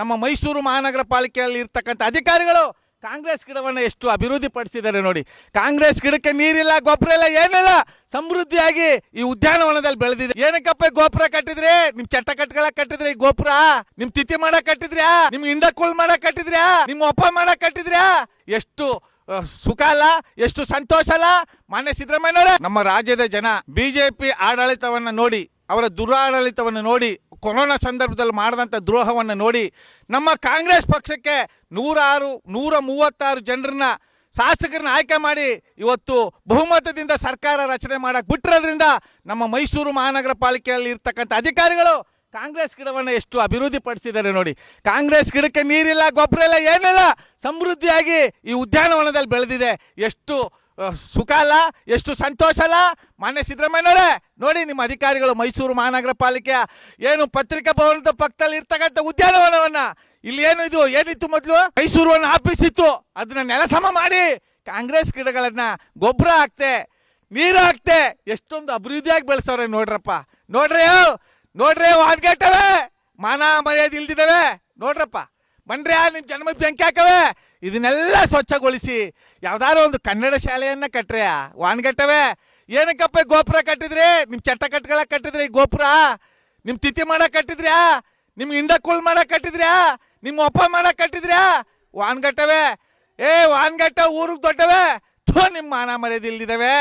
ನಮ್ಮ ಮೈಸೂರು ಮಹಾನಗರ ಪಾಲಿಕೆಯಲ್ಲಿ ಇರ್ತಕ್ಕಂಥ ಅಧಿಕಾರಿಗಳು ಕಾಂಗ್ರೆಸ್ ಗಿಡವನ್ನು ಎಷ್ಟು ಅಭಿವೃದ್ಧಿ ಪಡಿಸಿದ್ದಾರೆ ನೋಡಿ. ಕಾಂಗ್ರೆಸ್ ಗಿಡಕ್ಕೆ ನೀರಿಲ್ಲ, ಗೊಬ್ಬರ ಇಲ್ಲ, ಏನಿಲ್ಲ. ಸಮೃದ್ಧಿಯಾಗಿ ಈ ಉದ್ಯಾನವನದಲ್ಲಿ ಬೆಳೆದಿದೆ. ಏನಕ್ಕಪ್ಪ ಗೋಪುರ ಕಟ್ಟಿದ್ರಿ? ನಿಮ್ ಚಟ್ಟ ಕಟ್ಟಗಳ ಕಟ್ಟಿದ್ರಿ ಈ ಗೋಪುರ? ನಿಮ್ ತಿಥಿ ಮಾಡಕ್ ಕಟ್ಟಿದ್ರ್ಯಾ ನಿಮ್ ಇಂಡಕೂಲ್ ಮಾಡಕ್ ಕಟ್ಟಿದ್ರ್ಯಾ ನಿಮ್ ಒಪ್ಪ ಮಾಡಕ್ ಕಟ್ಟಿದ್ರ್ಯಾ ಎಷ್ಟು ಸುಖ ಅಲ್ಲ, ಎಷ್ಟು ಸಂತೋಷ ಅಲ್ಲ? ಮಾನ್ಯ ಸಿದ್ದರಾಮಯ್ಯ ನಮ್ಮ ರಾಜ್ಯದ ಜನ ಬಿಜೆಪಿ ಆಡಳಿತವನ್ನ ನೋಡಿ, ಅವರ ದುರಾಡಳಿತವನ್ನು ನೋಡಿ ಕೊರೋನಾ ಸಂದರ್ಭದಲ್ಲಿ ಮಾಡಿದಂಥ ದ್ರೋಹವನ್ನು ನೋಡಿ ನಮ್ಮ ಕಾಂಗ್ರೆಸ್ ಪಕ್ಷಕ್ಕೆ ನೂರಾರು, ನೂರ ಮೂವತ್ತಾರು ಜನರನ್ನ, ಶಾಸಕರನ್ನ ಆಯ್ಕೆ ಮಾಡಿ ಇವತ್ತು ಬಹುಮತದಿಂದ ಸರ್ಕಾರ ರಚನೆ ಮಾಡಕ್ಕೆ ಬಿಟ್ಟಿರೋದ್ರಿಂದ ನಮ್ಮ ಮೈಸೂರು ಮಹಾನಗರ ಪಾಲಿಕೆಯಲ್ಲಿ ಇರ್ತಕ್ಕಂಥ ಅಧಿಕಾರಿಗಳು ಕಾಂಗ್ರೆಸ್ ಗಿಡವನ್ನು ಎಷ್ಟು ಅಭಿವೃದ್ಧಿ ಪಡಿಸಿದ್ದಾರೆ ನೋಡಿ. ಕಾಂಗ್ರೆಸ್ ಗಿಡಕ್ಕೆ ನೀರಿಲ್ಲ, ಗೊಬ್ಬರ ಇಲ್ಲ, ಏನಿಲ್ಲ, ಸಮೃದ್ಧಿಯಾಗಿ ಈ ಉದ್ಯಾನವನದಲ್ಲಿ ಬೆಳೆದಿದೆ. ಎಷ್ಟು ಸುಖ ಅಲ್ಲ ಎಷ್ಟು ಸಂತೋಷ ಅಲ್ಲ? ಮಾನ್ಯ ಸಿದ್ದರಾಮಯ್ಯನವರೇ, ನೋಡಿ ನಿಮ್ಮ ಅಧಿಕಾರಿಗಳು ಮೈಸೂರು ಮಹಾನಗರ ಪಾಲಿಕೆಯ ಏನು ಪತ್ರಿಕಾ ಭವನದ ಪಕ್ಕದಲ್ಲಿ ಇರ್ತಕ್ಕಂಥ ಉದ್ಯಾನವನವನ್ನ. ಇಲ್ಲಿ ಏನು ಇದು? ಏನಿತ್ತು ಮೊದಲು? ಮೈಸೂರು ಒಂದು ಆಫೀಸ್ ಇತ್ತು ಅದನ್ನ ನೆಲಸಮ ಮಾಡಿ ಕಾಂಗ್ರೆಸ್ ಗಿಡಗಳನ್ನ ಗೊಬ್ಬರ ಹಾಕ್ತೆ, ನೀರು ಹಾಕ್ತೆ. ಎಷ್ಟೊಂದು ಅಭಿವೃದ್ಧಿಯಾಗಿ ಬೆಳೆಸವ್ರೆ ನೋಡ್ರಪ್ಪ. ನೋಡ್ರಿ ನೋಡ್ರಿ ವಾದ್ಗಟ್ಟವೆ ಮಾನ ಮರ್ಯಾದೆ ಇಲ್ದಿದ್ದಾವೆ? ನೋಡ್ರಪ್ಪ. ಬನ್ರಿ ನಿಮ್ಮ ಜನ್ಮ ಹಾಕವೆ? ಇದನ್ನೆಲ್ಲ ಸ್ವಚ್ಛಗೊಳಿಸಿ. ಯಾವ್ದಾದ್ರು ಒಂದು ಕನ್ನಡ ಶಾಲೆಯನ್ನ ಕಟ್ಟ್ರೆ ವಾನ್ಗಟ್ಟವೆ? ಏನಕ್ಕಪ್ಪ ಗೋಪುರ ಕಟ್ಟಿದ್ರಿ? ನಿಮ್ಮ ಚಟ್ಟ ಕಟ್ಟಗಳ ಕಟ್ಟಿದ್ರಿ ಗೋಪುರ? ನಿಮ್ಮ ತಿಥಿ ಮಾಡಕ್ ಕಟ್ಟಿದ್ರ್ಯಾ ನಿಮ್ ಇಂಡಕೂಲ್ ಮಾಡಕ್ ಕಟ್ಟಿದ್ರ್ಯಾ ನಿಮ್ಮ ಒಪ್ಪ ಮಾಡಕ್ ಕಟ್ಟಿದ್ರ್ಯಾ ವಾನ್ಗಟ್ಟವೆ? ಏ, ವಾನ್ಗಟ್ಟ ಊರಿಗೆ ದೊಡ್ಡವೆ? ಥೋ ನಿಮ್ಮ ಮಾನ ಮರ್ಯಾದೆ ಇಲ್ದಿದಾವೆ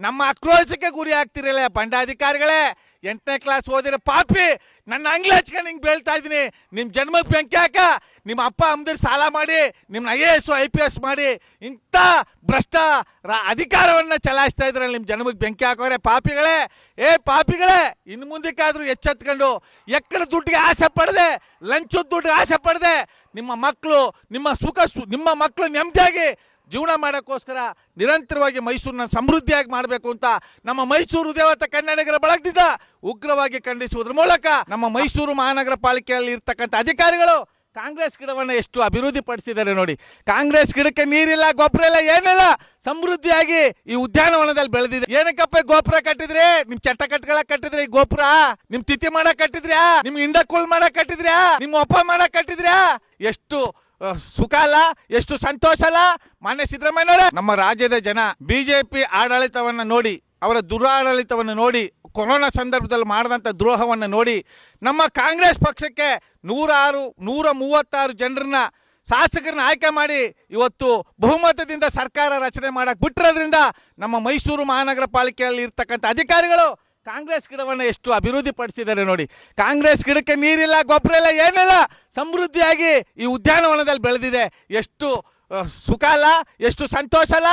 ನಮ್ಮ ಆಕ್ರೋಶಕ್ಕೆ ಗುರಿ ಆಗ್ತಿರಲ್ಲ ಬಂಡಾಧಿಕಾರಿಗಳೇ ಎಂಟನೇ ಕ್ಲಾಸ್ ಓದಿರೋ ಪಾಪಿ, ನನ್ನ ಅಂಗ್ಲ ಹಚ್ಕೊಂಡು ಹಿಂಗೆ ಬೀಳ್ತಾ ಇದ್ದೀನಿ. ನಿಮ್ಮ ಜನ್ಮಕ್ಕೆ ಬೆಂಕಿ ಹಾಕ, ನಿಮ್ಮ ಅಪ್ಪ ಅಮ್ಮದಿರು ಸಾಲ ಮಾಡಿ ನಿಮ್ಮ I A S I P S ಮಾಡಿ, ಇಂಥ ಭ್ರಷ್ಟ ಅಧಿಕಾರವನ್ನು ಚಲಾಯಿಸ್ತಾ ಇದ್ರೆ ನಿಮ್ಮ ಜನ್ಮಕ್ಕೆ ಬೆಂಕಿ ಹಾಕೋರೆ ಪಾಪಿಗಳೇ. ಏ ಪಾಪಿಗಳೇ ಇನ್ನು ಮುಂದಕ್ಕಾದರೂ ಎಚ್ಚೆತ್ಕೊಂಡು ಎಕ್ಕಡ ದುಡ್ಡಿಗೆ ಆಸೆ ಪಡದೆ, ಲಂಚದ ದುಡ್ಡಿಗೆ ಆಸೆ ಪಡದೆ, ನಿಮ್ಮ ಮಕ್ಕಳು ನಿಮ್ಮ ಸುಖ ನಿಮ್ಮ ಮಕ್ಕಳು ನೆಮ್ಮದಿಯಾಗಿ ಜೀವನ ಮಾಡೋಕ್ಕೋಸ್ಕರ ನಿರಂತರವಾಗಿ ಮೈಸೂರನ್ನ ಸಮೃದ್ಧಿಯಾಗಿ ಮಾಡಬೇಕು ಅಂತ ನಮ್ಮ ಮೈಸೂರು ದೇವತ ಕನ್ನಡಿಗರ ಬಳಗದಿಂದ ಉಗ್ರವಾಗಿ ಖಂಡಿಸುವುದರ ಮೂಲಕ ನಮ್ಮ ಮೈಸೂರು ಮಹಾನಗರ ಪಾಲಿಕೆಯಲ್ಲಿ ಇರ್ತಕ್ಕಂಥ ಅಧಿಕಾರಿಗಳು ಕಾಂಗ್ರೆಸ್ ಗಿಡವನ್ನು ಎಷ್ಟು ಅಭಿವೃದ್ಧಿ ಪಡಿಸಿದ್ದಾರೆ ನೋಡಿ. ಕಾಂಗ್ರೆಸ್ ಗಿಡಕ್ಕೆ ನೀರಿಲ್ಲ, ಗೊಬ್ಬರ ಇಲ್ಲ, ಏನಿಲ್ಲ, ಸಮೃದ್ಧಿಯಾಗಿ ಈ ಉದ್ಯಾನವನದಲ್ಲಿ ಬೆಳೆದಿದೆ. ಏನಕ್ಕಪ್ಪ ಗೋಪುರ ಕಟ್ಟಿದ್ರೆ? ನಿಮ್ ಚಟ್ಟ ಕಟ್ಟಗಳ ಕಟ್ಟಿದ್ರಿ ಈ ಗೋಪುರ? ನಿಮ್ ತಿಥಿ ಮಾಡಕ್ ಕಟ್ಟಿದ್ರ್ಯಾ? ನಿಮ್ ಇಂಡಕೂಲ್ ಮಾಡಕ್ ಕಟ್ಟಿದ್ರ್ಯಾ? ನಿಮ್ ಒಪ್ಪ ಮಾಡಕ್ ಕಟ್ಟಿದ್ರ್ಯಾ? ಎಷ್ಟು ಸುಖ ಅಲ್ಲ ಎಷ್ಟು ಸಂತೋಷ ಅಲ್ಲ ಮಾನ್ಯ ಸಿದ್ದರಾಮಯ್ಯನವರೇ, ನಮ್ಮ ರಾಜ್ಯದ ಜನ ಬಿಜೆಪಿ ಆಡಳಿತವನ್ನ ನೋಡಿ, ಅವರ ದುರಾಡಳಿತವನ್ನು ನೋಡಿ, ಕೊರೋನಾ ಸಂದರ್ಭದಲ್ಲಿ ಮಾಡಿದಂಥ ದ್ರೋಹವನ್ನು ನೋಡಿ, ನಮ್ಮ ಕಾಂಗ್ರೆಸ್ ಪಕ್ಷಕ್ಕೆ ನೂರಾರು ನೂರ ಮೂವತ್ತಾರು ಜನರನ್ನ ಶಾಸಕರನ್ನ ಆಯ್ಕೆ ಮಾಡಿ ಇವತ್ತು ಬಹುಮತದಿಂದ ಸರ್ಕಾರ ರಚನೆ ಮಾಡಕ್ ಬಿಟ್ಟಿರೋದ್ರಿಂದ ನಮ್ಮ ಮೈಸೂರು ಮಹಾನಗರ ಪಾಲಿಕೆಯಲ್ಲಿ ಇರ್ತಕ್ಕಂಥ ಅಧಿಕಾರಿಗಳು ಕಾಂಗ್ರೆಸ್ ಗಿಡವನ್ನು ಎಷ್ಟು ಅಭಿವೃದ್ಧಿ ಪಡಿಸಿದ್ದಾರೆ ನೋಡಿ. ಕಾಂಗ್ರೆಸ್ ಗಿಡಕ್ಕೆ ನೀರಿಲ್ಲ, ಗೊಬ್ಬರ ಇಲ್ಲ, ಏನಿಲ್ಲ, ಸಮೃದ್ಧಿಯಾಗಿ ಈ ಉದ್ಯಾನವನದಲ್ಲಿ ಬೆಳೆದಿದೆ. ಎಷ್ಟು ಸುಖ ಅಲ್ಲ, ಎಷ್ಟು ಸಂತೋಷ ಅಲ್ಲ